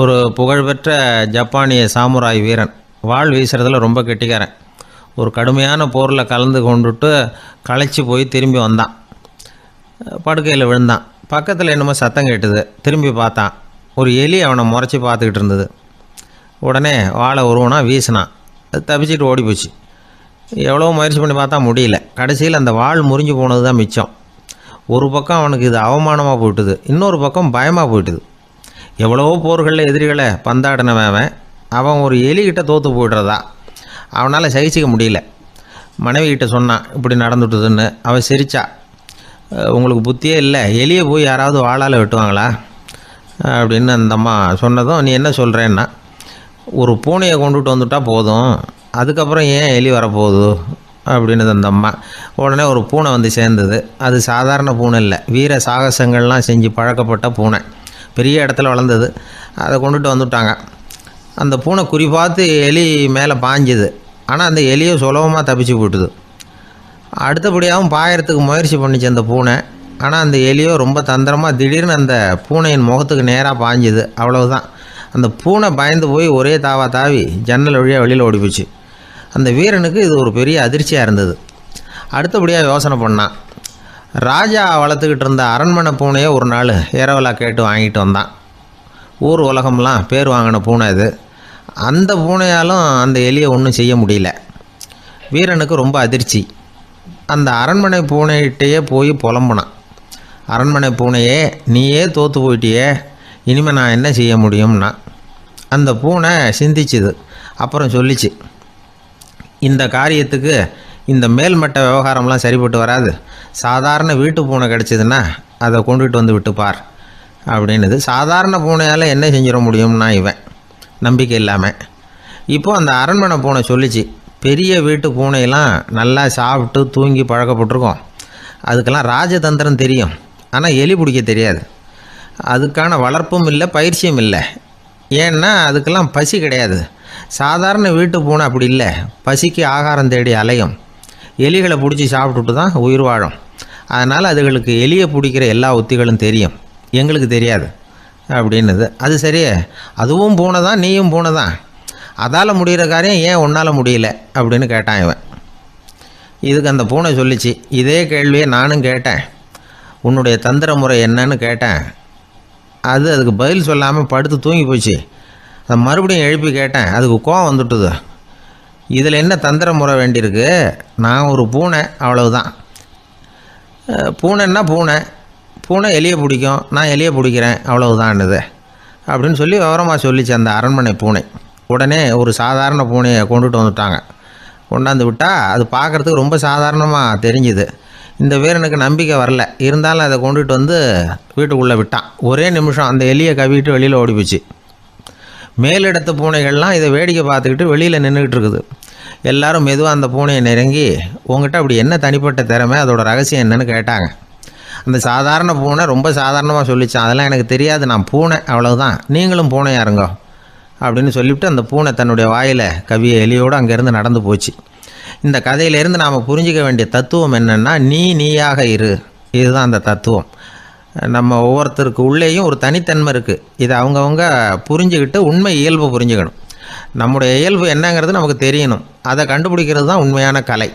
ஒரு புகழ்பெற்ற ஜப்பானிய சாமுராய் வீரன். வாள் வீசுறதுல ரொம்ப கெட்டிக்காரன். ஒரு கடுமையான போரில் கலந்து கொண்டுட்டு களைச்சி போய் திரும்பி வந்தான். படுக்கையில் விழுந்தான். பக்கத்தில் என்னமோ சத்தம் கேட்டுது. திரும்பி பார்த்தான். ஒரு எலி அவனை முறைச்சி பார்த்துக்கிட்டு இருந்தது. உடனே வாழை உருவனா வீசினான். அது தப்பிச்சிட்டு ஓடி போச்சு எவ்வளோ முயற்சி பண்ணி பார்த்தா முடியல. கடைசியில் அந்த வாள் முறிஞ்சு போனது தான் மிச்சம். ஒரு பக்கம் அவனுக்கு இது அவமானமாக போயிட்டுது. இன்னொரு பக்கம் பயமாக போயிட்டுது. எவ்வளவோ போர்களில் எதிரிகளை பந்தாடினவன் அவன். அவன் ஒரு எலிகிட்ட தோற்று போய்டுறதா? அவனால் சகிச்சிக்க முடியல. மனைவிக்கிட்ட சொன்னான் இப்படி நடந்துட்டுதுன்னு. அவன் சிரிச்சா உங்களுக்கு புத்தியே இல்லை. எலியை போய் யாராவது வாளால் வெட்டுவாங்களா? அப்படின்னு அந்த அம்மா சொன்னதும் நீ என்ன சொல்கிறேன்னா ஒரு பூனையை கொண்டுட்டு வந்துட்டால் போதும். அதுக்கப்புறம் ஏன் எலி வரப்போகுது? அப்படின்னு அந்த அம்மா உடனே ஒரு பூனை வந்து சேர்ந்தது. அது சாதாரண பூனை இல்லை. வீர சாகசங்கள்லாம் செஞ்சு பழக்கப்பட்ட பூனை. பெரிய இடத்துல வளர்ந்தது. அதை கொண்டுட்டு வந்துட்டாங்க. அந்த பூனை குறி பார்த்து எலி மேலே பாஞ்சுது ஆனால் அந்த எலியை சுலபமாக தப்பிச்சு போட்டுது அடுத்தபடியாகவும் பாயறதுக்கு முயற்சி பண்ணிச்சு அந்த பூனை. ஆனால் அந்த எலியோ ரொம்ப தந்திரமாக திடீர்னு அந்த பூனையின் முகத்துக்கு நேராக பாஞ்சுது அவ்வளவுதான். அந்த பூனை பயந்து போய் ஒரே தாவா தாவி ஜன்னல் வழியாக வெளியில் ஓடி போச்சு அந்த வீரனுக்கு இது ஒரு பெரிய அதிர்ச்சியாக இருந்தது. அடுத்தபடியாக யோசனை பண்ணான். ராஜா வளர்த்துக்கிட்டு இருந்த அரண்மனை பூனையை ஒரு நாள் இரவலாக கேட்டு வாங்கிட்டு வந்தான். ஊர் உலகம்லாம் பேர் வாங்கின பூனை இது அந்த பூனையாலும் அந்த எலியை ஒன்றும் செய்ய முடியல. வீரனுக்கு ரொம்ப அதிர்ச்சி. அந்த அரண்மனை பூனைகிட்டேயே போய் புலம்புனான். அரண்மனை பூனையே நீயே தோற்று போயிட்டியே இனிமேல் நான் என்ன செய்ய முடியும்னா. அந்த பூனை சிந்திச்சுது. அப்புறம் சொல்லிச்சு இந்த காரியத்துக்கு இந்த மேல்மட்ட விவகாரம்லாம் சரிப்பட்டு வராது. சாதாரண வீட்டு பூனை கிடச்சிதுன்னா அதை கொண்டுகிட்டு வந்து விட்டுப்பார். அப்படின்னுது. சாதாரண பூனையால் என்ன செஞ்சிட முடியும்னா இவன். நம்பிக்கை இல்லாமல் இப்போது அந்த அரண்மனை பூனை சொல்லிச்சு பெரிய வீட்டு பூனையெல்லாம் நல்லா சாப்பிட்டு தூங்கி பழக்கப்பட்டிருக்கோம். அதுக்கெல்லாம் ராஜதந்திரம் தெரியும். ஆனால் எலி பிடிக்க தெரியாது. அதுக்கான வளர்ப்பும் இல்லை பயிற்சியும் இல்லை. ஏன்னா அதுக்கெல்லாம் பசி கிடையாது. சாதாரண வீட்டு பூனை அப்படி இல்லை. பசிக்கு ஆகாரம் தேடி அலையும். எலிகளை பிடிச்சி சாப்பிட்டுட்டு தான் உயிர் வாழும். அதனால் அதுகளுக்கு எலியை பிடிக்கிற எல்லா உத்திகளும் தெரியும். எங்களுக்கு தெரியாது. அப்படின்னுது. அது சரியே. அதுவும் பூனை தான் நீயும் பூனை தான் அதால் முடிகிற காரியம் ஏன் உன்னால் முடியல? அப்படின்னு கேட்டான் இவன். இதுக்கு அந்த பூனை சொல்லிச்சு இதே கேள்வியை நானும் கேட்டேன். உன்னுடைய தந்திர முறை என்னன்னு கேட்டேன். அது அதுக்கு பதில் சொல்லாமல் படுத்து தூங்கி போச்சு. அதை மறுபடியும் எழுப்பி கேட்டேன். அதுக்கு கோவம் வந்துட்டுது. இதில் என்ன தந்திர முறை வேண்டியிருக்கு? நான் ஒரு பூனை அவ்வளவுதான். பூனைன்னா பூனை. பூனை எலியை பிடிக்கும். நான் எலியை பிடிக்கிறேன் அவ்வளவுதான்னுது. அப்படின்னு சொல்லி விவரமாக சொல்லிச்சு அந்த அரண்மனை பூனை. உடனே ஒரு சாதாரண பூனையை கொண்டுட்டு வந்துட்டாங்க. கொண்டாந்து விட்டால் அது பார்க்குறதுக்கு ரொம்ப சாதாரணமாக தெரிஞ்சுது. இந்த வீரனுக்கு நம்பிக்கை வரல. இருந்தாலும் அதை கொண்டுட்டு வந்து வீட்டுக்குள்ளே விட்டான். ஒரே நிமிஷம் அந்த எலியை கவிட்டு வெளியில் ஓடி போச்சு. மேலிடத்து பூனைகள்லாம் இதை வேடிக்கை பார்த்துக்கிட்டு வெளியில் நின்றுக்கிட்டு இருக்குது. எல்லாரும் மெதுவாக அந்த பூனையை நெருங்கி உங்ககிட்ட அப்படி என்ன தனிப்பட்ட திறமை? அதோட ரகசியம் என்னன்னு கேட்டாங்க. அந்த சாதாரண பூனை ரொம்ப சாதாரணமாக சொல்லிச்சான். அதெல்லாம் எனக்கு தெரியாது. நான் பூனை. அவ்வளவுதான். நீங்களும் பூனையாக இருங்கோ. அப்படின்னு சொல்லிவிட்டு அந்த பூனை தன்னுடைய வாயில் கவியை எலியோடு அங்கேருந்து நடந்து போச்சு. இந்த கதையிலேருந்து நாம் புரிஞ்சிக்க வேண்டிய தத்துவம் என்னென்னா நீ நீயாக இரு. இதுதான் அந்த தத்துவம். நம்ம ஒவ்வொருத்தருக்கு உள்ளேயும் ஒரு தனித்தன்மை இருக்குது இதை அவங்கவுங்க புரிஞ்சுக்கிட்டு உண்மை இயல்பு புரிஞ்சுக்கணும். நம்முடைய இயல்பு என்னங்கிறது நமக்கு தெரியணும். அதை கண்டுபிடிக்கிறது தான் உண்மையான கலை.